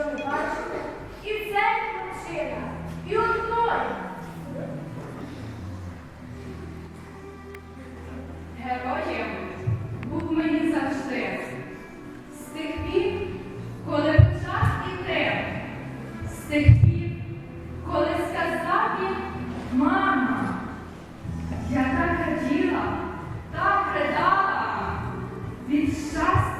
що ви бачите, і цей хлопчина, і той. Героєм був мені завжди. З тих пір, коли почав іти, з тих пір, коли сказав він мама, я так раділа, так ридала, від щастя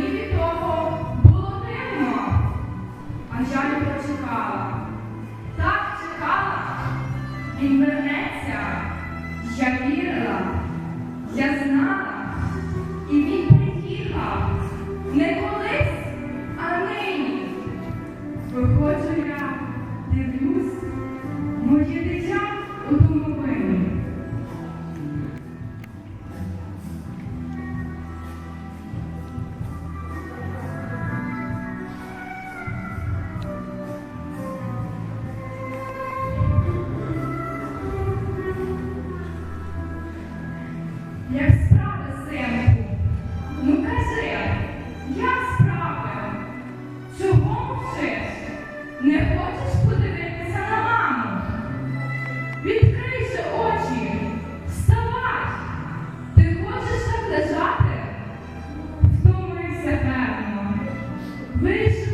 він вернеться. Я вірила, я знала, і він приїхав не колись, а нині. Виходжу я, дивлюсь, моє Не хочеш подивитися на маму? Відкрийся очі, вставай! Ти хочеш так лежати? Втомився певно. Вийшов.